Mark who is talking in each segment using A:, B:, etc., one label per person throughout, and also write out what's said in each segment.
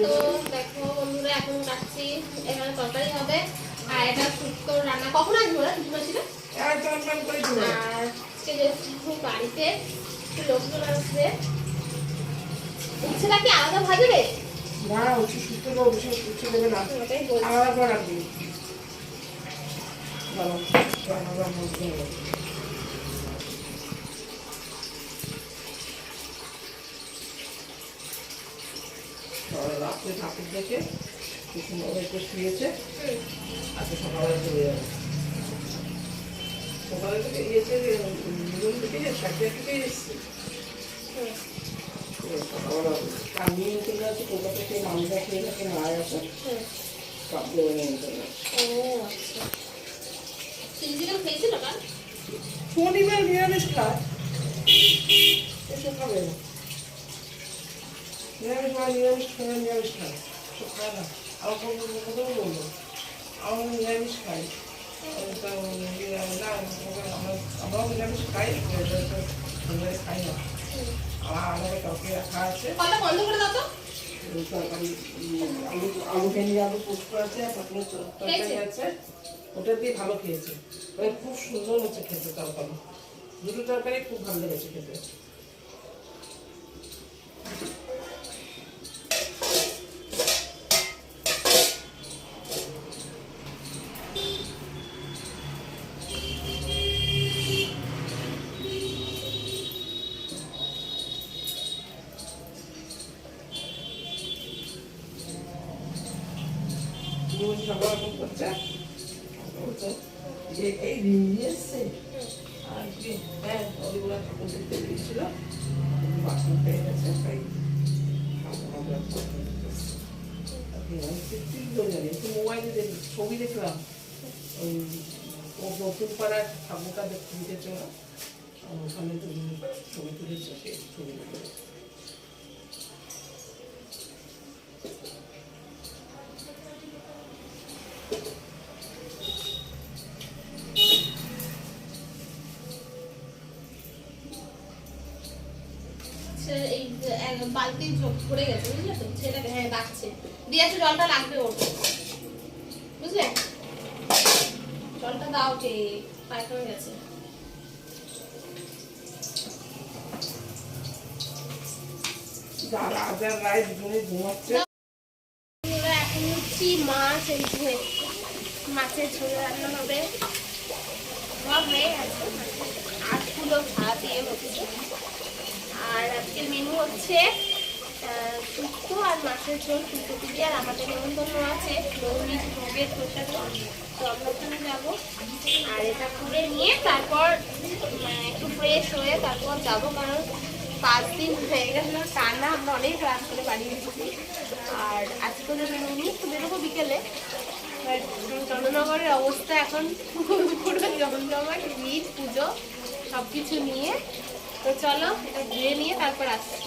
A: তো দেখো বন্ধুরা এখন রাখছি। এখানে তরকারি হবে। আর এটা শুক্তো রান্না। কখন আসবে ওরা দুটো ছিল?
B: একদম করে দিল
A: আর বাড়িতে লোকজন আসবে। উচ্ছেটা কি আলাদা ভাজবে
B: না বা দেবে আলাদা করে রাখবি মধ্যে হবে সকালে রাত্রে ঠাকুর দেখে কুসুমবাবু একটু শুয়েছে আজকে সকালে চলে যাবে। সকালে থেকে গিয়েছে রুম থেকে থেকে এসছে। সকালবেলা কামিয়ে চলে গেছে কলকাতা থেকে মামলা খেয়ে গেছে না আছে। চলে
A: আচ্ছা।
B: শনিবার নিরামিষ খায় এসব খাবে না। নিরামিষ মানে নিরামিষ নিরামিষ খায় সব খায় না আমার কোনো কোথাও নিরামিষ খাই না নিরামিষ খাই খাই না আমার রাখা আছে তরকারি আলু আলু আছে তরকারি আছে ওটা দিয়ে ভালো খেয়েছে? খুব সুন্দর হচ্ছে খেতে তরকারি দুটো তরকারি খুব ভালো লেগেছে খেতে। বলছে যে এই রিং নিয়ে এসছে আর কি হ্যাঁ অলিগুলা ঠাকুর দেখতে দিয়েছিল বাসন পেয়ে গেছে তাই মোবাইলে ছবি দেখলাম ওই নতুন পাড়ার ঠাকুরটা দেখতে দিতে চলো ওখানে ছবি তুলেছো সেই ছবি দেখে
A: সে এই যে এক বালতি পড়ে গেছে বুঝলে তো? ছেলেটাকে হ্যাঁ ডাকছে দিয়ে জলটা লাগবে ওর। বুঝলে? জলটা দাও কে পায়খানা গেছে। এখন হচ্ছি মাছ এই যে মাছের ঝোল রান্না হবে। সব হয়ে গেছে আটগুলো ভাত দিয়ে হচ্ছে। আর আজকের মেনু হচ্ছে শুক্তো আর মাছের ঝোল ফুলকপি দিয়ে আর আমাদের নিমন্ত্রণ আছে গৌরীর ভোগের প্রসাদ তো আমরা ওখানে যাব। আর এটা করে নিয়ে তারপর একটু ফ্রেশ হয়ে তারপর যাব, কারণ পাঁচ দিন হয়ে গেল টানা আমরা অনেক রাত করে বাড়ি এসেছি। আর আজকে তো বেরোনি তো বেরোবো বিকেলে। চন্দ্রনগরের অবস্থা এখন পুরো জমজমাট ভিড়, পুজো সব কিছু নিয়ে তো চলো এটা ধুয়ে নিয়ে তারপর আসছি।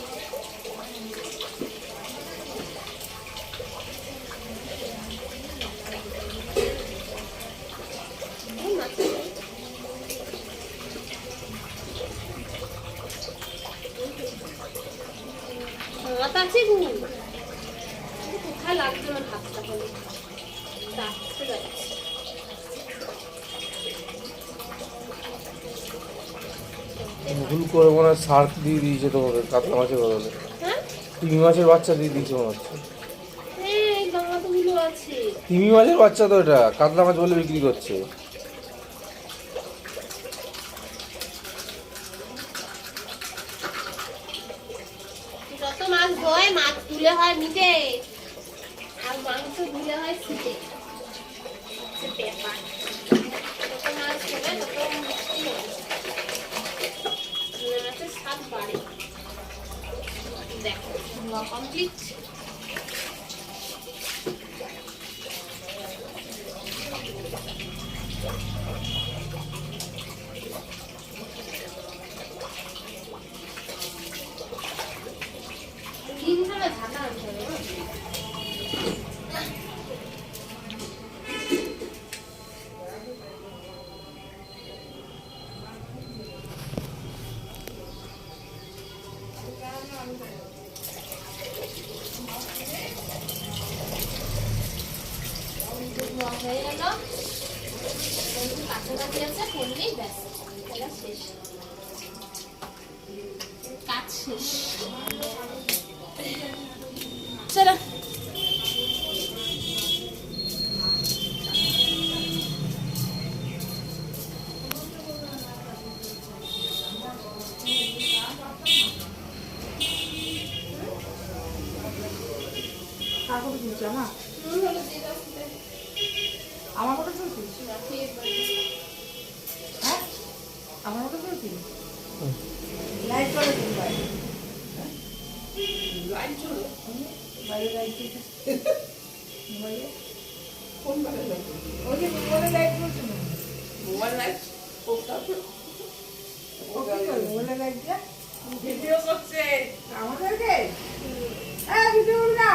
A: ভাত আছে গু কোথায় লাগছে আমার হাতটা বলে রাখতে যাচ্ছে
C: ভুল করে মনে হয় সার্ক দিয়ে দিয়েছে তোমাকে কাতলা মাছের বদলে।
A: হ্যাঁ?
C: তিমি মাছের বাচ্চা দিয়ে দিয়েছে মনে হচ্ছে।
A: হ্যাঁ
C: তিমি মাছের বাচ্চা তো এটা কাতলা মাছ বলে বিক্রি করছে।
A: মাছ হয় মাছ তুলে হয় নিতে। আর মাংস হয় শীতে হচ্ছে ব্যাপার যত মাছ হবে তত মিষ্টি হবে ধুলে মাছের স্বাদ বাড়ে দেখো কমপ্লিট তিনখানা ঢাকা আনতে হবে না? ধোয়া হয়ে গেল। কাছাকাছি আছে করলেই ব্যাস। এটা শেষ। কাজ চলো
B: কার কথা শুনছি আমার আমার কথা শুনছিস হ্যাঁ? আমার কথা শুনছিস লাইট দিন ভাই লাইট চলো বাইরে লাইট মোবাইলে কোন বাইরে লাইট ওই যে মোবাইলে লাইট বলছো না? মোবাইল লাইট ও তারপর ও কি করে মোবাইলে লাইট দিয়া? ভিডিও করছে। আমাদেরকে হ্যাঁ ভিডিও না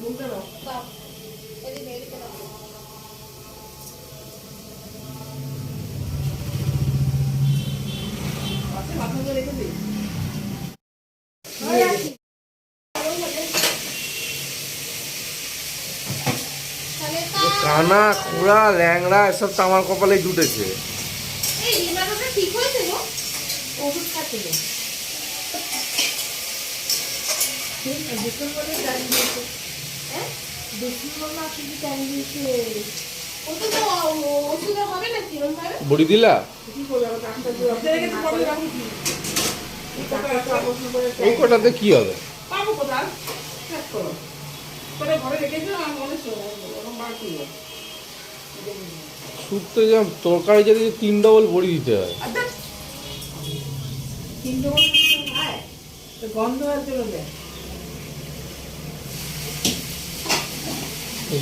B: বলতে না
A: বাপ এদিকে এদিকে দাও।
B: পাশে মাথা করে রেখে দিই
A: তাহলে তা
C: কানা খুঁড়া ল্যাংড়া এসব তো আমার কপালে জুটেছে।
A: হ্যাঁ?
C: বড়ি দিলা? ওই কটাতে কি হবে?
B: পাবো কোথায়? ঘরে
C: শুক্তো যে তরকারি যদি তিন ডবল বড়ি দিতে হয়।
B: আচ্ছা। তিনটে মতো খায় তো গন্ধ আর চলে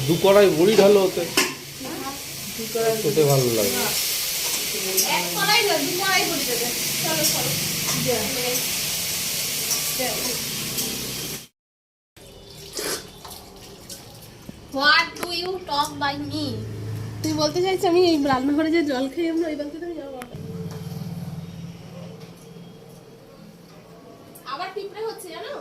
C: দু কড়াই বড়ি ঢালো
B: হতে
C: খেতে ভালো লাগে।
A: এক কড়াই না দু কড়াই করে দেবে চলো চলো হোয়াট টক বাই মি তুই বলতে চাইছিস আমি এই রান্নাঘরে যে জল খাই আমরা ওই বালতিতে আমি যাব আবার পিঁপড়ে হচ্ছে জানো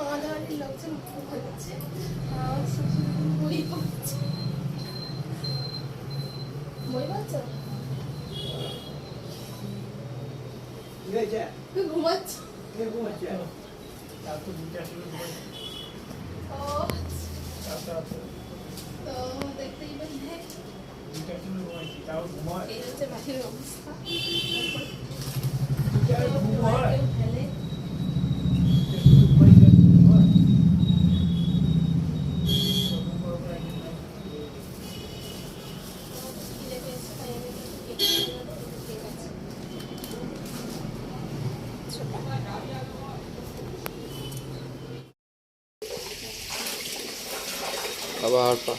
A: আমাদের বাড়ির লোকজন খুব হচ্ছে বই পড়ছে। বই পড়ছ? তুই ঘুমাচ্ছ? ও তো দেখতেই পেলে এই হচ্ছে বাড়ির অবস্থা।
C: barba.